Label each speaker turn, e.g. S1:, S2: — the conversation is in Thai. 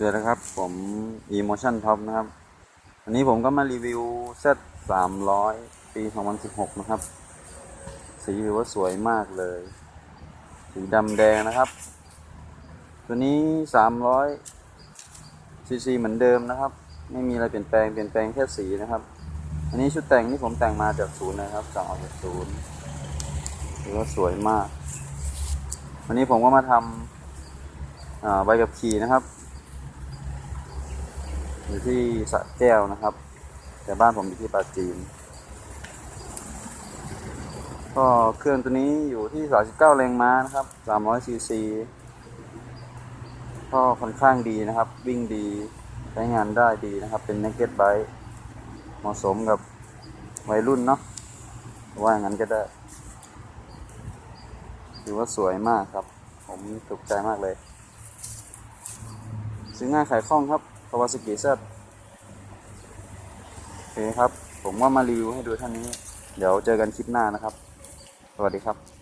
S1: เจอแล้วครับ ผม Emotion Top นะครับ อันนี้ผมก็มารีวิว Z 300 ปี 2016 นะครับ สีถือว่าสวยมากเลย สีดำแดงนะครับ ตัวนี้ 300 cc เหมือนเดิมนะครับ ไม่มีอะไรเปลี่ยนแปลง เปลี่ยนแปลงแค่สีนะครับ อันนี้ชุดแต่งที่ผมแต่งมาจากศูนย์นะครับสั่งออกจากศูนย์ถือว่าสวยมาก วันนี้ผมก็มาทำใบขับขี่นะครับ อยู่ที่สระแก้วนะครับ แต่บ้านผมอยู่ที่ปราจีน ก็เครื่องตัวนี้อยู่ที่ 39 แรงม้านะครับ 300ซีซีก็ค่อนข้างดีนะครับ วิ่งดีใช้งานได้ดีนะครับ เป็น naked bike เหมาะสมกับวัยรุ่นเนาะว่าอย่างนั้นก็ได้ถือว่าสวยมากครับ ผมถูกใจมากเลย ซื้อง่ายขายคล่องครับ คาวาสกิเซตโอเคครับ ผมว่ามารีวิวให้ดูเท่านี้ เดี๋ยวเจอกันคลิปหน้านะครับ สวัสดีครับ